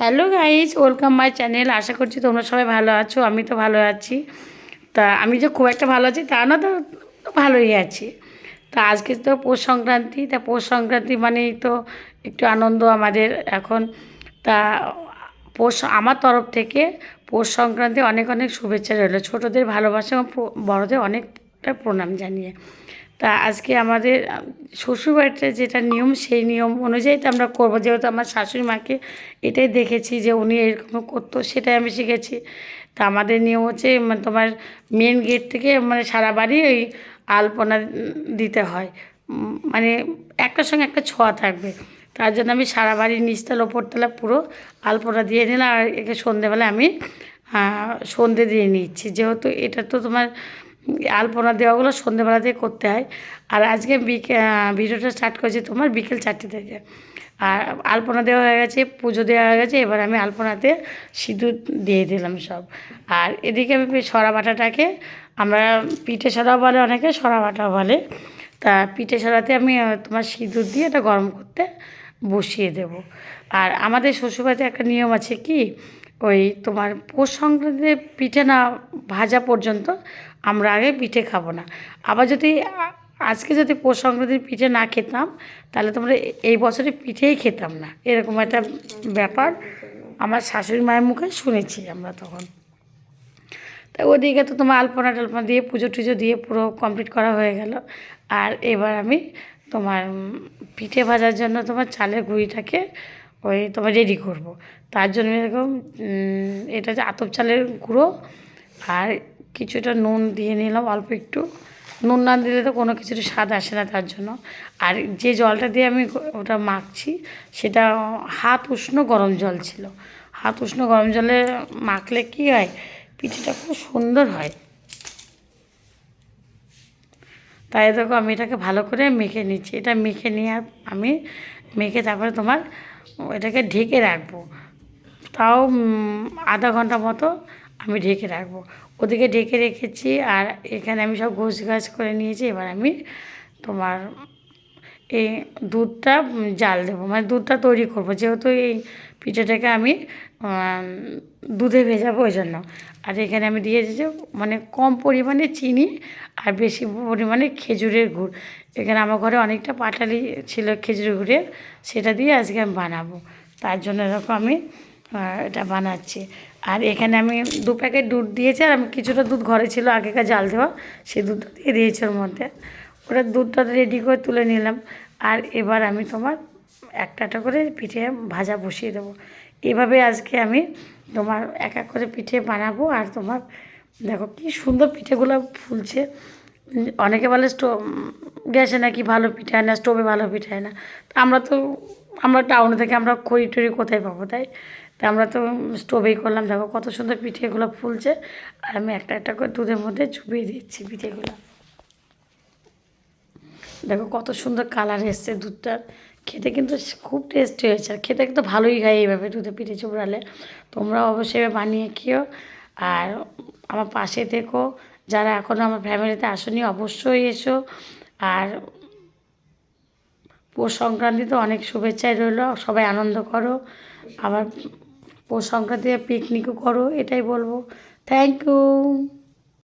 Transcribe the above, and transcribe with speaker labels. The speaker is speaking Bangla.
Speaker 1: Hello guys, welcome my channel. আশা করছি তোমরা সবাই ভালো আছো, আমি তো ভালো আছি। তা আমি যে খুব একটা ভালো আছি, তা না, তো ভালোই আছি। তা আজকে তো পৌষ সংক্রান্তি, তা পৌষ সংক্রান্তি মানেই তো একটু আনন্দ আমাদের এখন। তা পৌষ, আমার তরফ থেকে পৌষ সংক্রান্তি অনেক অনেক শুভেচ্ছা রইল। ছোটোদের ভালোবাসা এবং বড়দের অনেকটা প্রণাম জানিয়ে। তা আজকে আমাদের, শ্বশুরবাড়িতে যেটা নিয়ম, সেই নিয়ম অনুযায়ী তো আমরা করব। যেহেতু আমার শাশুড়ি মাকে এটাই দেখেছি যে উনি এরকম করতো, সেটাই আমি শিখেছি। তা আমাদের নিয়ম হচ্ছে মানে তোমার মেন গেট থেকে মানে সারা বাড়ি ওই আলপনা দিতে হয়। মানে একটার সঙ্গে একটা ছোঁয়া থাকবে। তার জন্য আমি সারা বাড়ির নিচতলা, ওপরতলা পুরো আলপনা দিয়ে নিলাম। আর একে সন্ধেবেলা আমি সন্ধে দিয়ে নিচ্ছি। যেহেতু এটা তো তোমার আলপনা দেওয়াগুলো সন্ধেবেলাতেই করতে হয়। আর আজকে বিকে ভিডিওটা স্টার্ট করেছি তোমার বিকেল চারটে থেকে। আর আলপনা দেওয়া হয়ে গেছে, পুজো দেওয়া হয়ে গেছে, এবার আমি আলপনাতে সিঁদুর দিয়ে দিলাম সব। আর এদিকে আমি সরা বাটাটাকে আমরা পিঠে সরাও বলে অনেকে, সরা বাটাও বলে। তা পিঠে সরাতে আমি তোমার সিঁদুর দিয়ে এটা গরম করতে বসিয়ে দেব। আর আমাদের শ্বশুরবাড়িতে একটা নিয়ম আছে কি, ওই তোমার পৌষ সংক্রান্তিতে পিঠে না ভাজা পর্যন্ত আমরা আগে পিঠে খাব না। আবার যদি আজকে যদি পৌষ সংক্রান্তির পিঠে না খেতাম, তাহলে তোমরা এই বছরে পিঠেই খেতাম না। এরকম একটা ব্যাপার আমার শাশুড়ি মায়ের মুখে শুনেছি আমরা তখন। তা ওদিকে তো তোমার আলপনা টালপনা দিয়ে পুজো টুজো দিয়ে পুরো কমপ্লিট করা হয়ে গেল। আর এবার আমি তোমার পিঠে ভাজার জন্য তোমার চালের গুঁড়িটাকে ওই তোমার রেডি করব। তার জন্য এরকম এটা হচ্ছে আতপ চালের গুঁড়ো আর কিছুটা নুন দিয়ে নিলাম, অল্প একটু। নুন না দিলে তো কোনো কিছুর স্বাদ আসে না তার জন্য। আর যে জলটা দিয়ে আমি ওটা মাখছি, সেটা হাত উষ্ণ গরম জল ছিল। হাত উষ্ণ গরম জলে মাখলে কী হয়? পিঠেটা খুব সুন্দর হয়। তাই দেখো আমি এটাকে ভালো করে মেখে নিচ্ছি। এটা মেখে নিয়ে আমি মেখে তারপরে তোমার এটাকে ঢেকে রাখব। তাও আধা ঘণ্টা মতো আমি ঢেকে রাখব। ওদিকে ঢেকে রেখেছি আর এখানে আমি সব গোছ গাছ করে নিয়েছি। এবার আমি তোমার এই দুধটা জাল দেবো। মানে দুধটা তৈরি করব। যেহেতু এই পিঠেটাকে আমি দুধে ভেজাবো ওই জন্য আর এখানে আমি দিয়ে দিয়েছি মানে কম পরিমাণে চিনি আর বেশি পরিমাণে খেজুরের গুড়। এখানে আমার ঘরে অনেকটা পাটালি ছিল খেজুরের গুড়ের, সেটা দিয়ে আজকে আমি বানাবো। তার জন্য এরকম আমি এটা বানাচ্ছি। আর এখানে আমি দু প্যাকেট দুধ দিয়েছি, আর আমি কিছুটা দুধ ঘরে ছিল, আগেকার জাল দেওয়া, সেই দুধটা দিয়ে দিয়েছি ওর মধ্যে। ওটা দুধটা রেডি করে তুলে নিলাম। আর এবার আমি তোমার একটা একটা করে পিঠে ভাজা বসিয়ে দেবো। এভাবে আজকে আমি তোমার এক এক করে পিঠে বানাবো, আর তোমার দেখো কি সুন্দর পিঠেগুলো ফুলছে। অনেকে বলে স্টো, গ্যাসে নাকি ভালো পিঠে হয় না, স্টোভে ভালো পিঠে হয় না। আমরা তো আমরা টাউনে থেকে আমরা খড়ি টড়ি কোথায় পাবো, তাই? তা আমরা তো স্টোভেই করলাম, দেখো কত সুন্দর পিঠেগুলো ফুলছে। আর আমি একটা একটা করে দুধের মধ্যে চুপিয়ে দিচ্ছি পিঠেগুলো। দেখো কত সুন্দর কালার এসছে দুধটা খেতে কিন্তু খুব টেস্টি হয়েছে, আর খেতে কিন্তু ভালোই খাই এইভাবে দুধে পিঠে চুবড়ালে। তোমরা অবশ্যই বানিয়ে খেও। আর আমার পাশে থেকো, যারা এখনও আমার ফ্যামিলিতে আসনি, অবশ্যই এসো। আর পৌষ সংক্রান্তিতে অনেক শুভেচ্ছাই রইল। সবাই আনন্দ করো। আবার পৌষ সংক্রান্তিতে পিকনিকও করো, এটাই বলব। Thank you